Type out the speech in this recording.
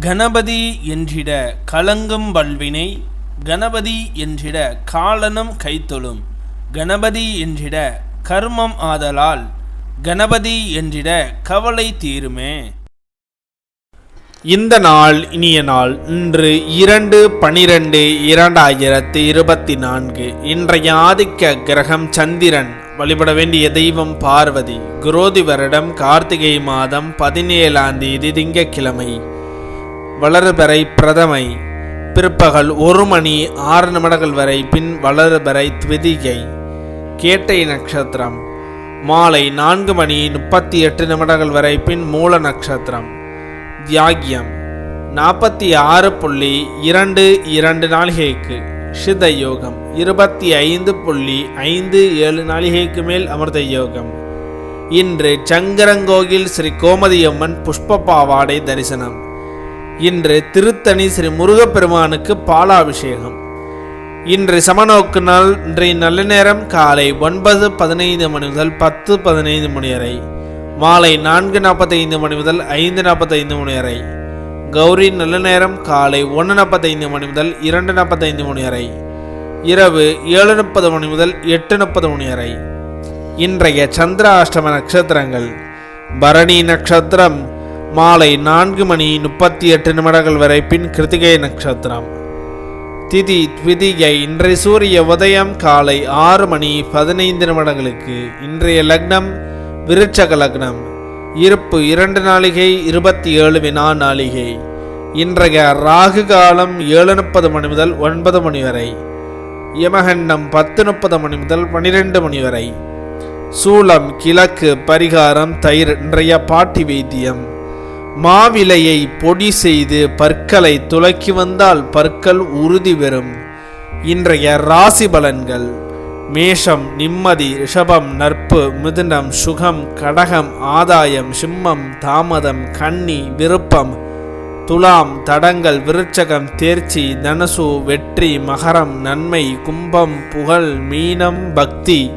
கணபதி என்றிட கலங்கும் வல்வினை கணபதி என்றிட காலனும் கைத்தொழும் கணபதி என்றிட கர்மம் ஆதலால் கணபதி என்றிட கவலை தீருமே. இந்த நாள் இனிய நாள் இன்று இரண்டு பனிரெண்டு இரண்டாயிரத்தி இருபத்தி நான்கு இன்றைய ஆதிக்க கிரகம் சந்திரன் வழிபட வேண்டிய தெய்வம் பார்வதி. குரோதி வருடம் கார்த்திகை மாதம் பதினேழாம் தேதி திங்கட்கிழமை. வளர்பறை பிரதமை. பிற்பகல் ஒரு மணி ஆறு நிமிடங்கள் வரை பின் வளருபறை த்விதிகை. கேட்டை நட்சத்திரம். மாலை நான்கு மணி முப்பத்தி எட்டு நிமிடங்கள் வரை பின் மூல நட்சத்திரம். தியாகியம். நாற்பத்தி ஆறு புள்ளி இரண்டு இரண்டு நாளிகைக்கு. சித யோகம் இருபத்தி ஐந்து புள்ளி ஐந்து ஏழு நாளிகைக்கு மேல் அமிர்த யோகம் இன்று சங்கரங்கோயில் ஸ்ரீ கோமதியம்மன் புஷ்ப பாவாடை தரிசனம். இன்று திருத்தணி ஸ்ரீ முருகப்பெருமானுக்கு பாலாபிஷேகம். இன்று சமநோக்கு நாள் இன்றைய நல்ல நேரம் காலை ஒன்பது பதினைந்து மணி முதல் பத்து பதினைந்து மணி வரை மாலை நான்கு நாற்பத்தைந்து மணி முதல் ஐந்து நாற்பத்தைந்து மணி வரை கௌரி நல்ல நேரம் காலை ஒன்று நாற்பத்தைந்து மணி முதல் இரண்டு நாற்பத்தைந்து மணி வரை இரவு ஏழு முப்பது மணி முதல் எட்டு முப்பது மணி வரை. இன்றைய சந்திர அஷ்டம நட்சத்திரங்கள் பரணி நட்சத்திரம் மாலை நான்கு மணி முப்பத்தி எட்டு நிமிடங்கள் வரை பின் கிருத்திகை நட்சத்திரம். திதி த்விதிகை இன்றைய சூரிய உதயம் காலை ஆறு மணி பதினைந்து நிமிடங்களுக்கு. இன்றைய லக்னம் விருட்சக லக்னம். இருப்பு இரண்டு நாளிகை இருபத்தி ஏழு வினா நாளிகை. இன்றைய ராகு காலம் ஏழு முப்பது மணி முதல் ஒன்பது மணி வரை. யமகண்டம் பத்து முப்பது மணி முதல் பன்னிரெண்டு மணி வரை. சூளம் கிழக்கு பரிகாரம் தயிர் இன்றைய பாட்டி வைத்தியம். மாவிலையை பொடி செய்து பற்களை துலக்கி வந்தால் பற்கள் உறுதி பெறும். இன்றைய ராசி பலன்கள். மேஷம் நிம்மதி ரிஷபம் நட்பு மிதுனம் சுகம் கடகம் ஆதாயம் சிம்மம் தாமதம் கன்னி விருப்பம் துலாம் தடங்கள் விருட்சகம் தேர்ச்சி தனுசு வெற்றி மகரம் நன்மை கும்பம் புகழ் மீனம் பக்தி.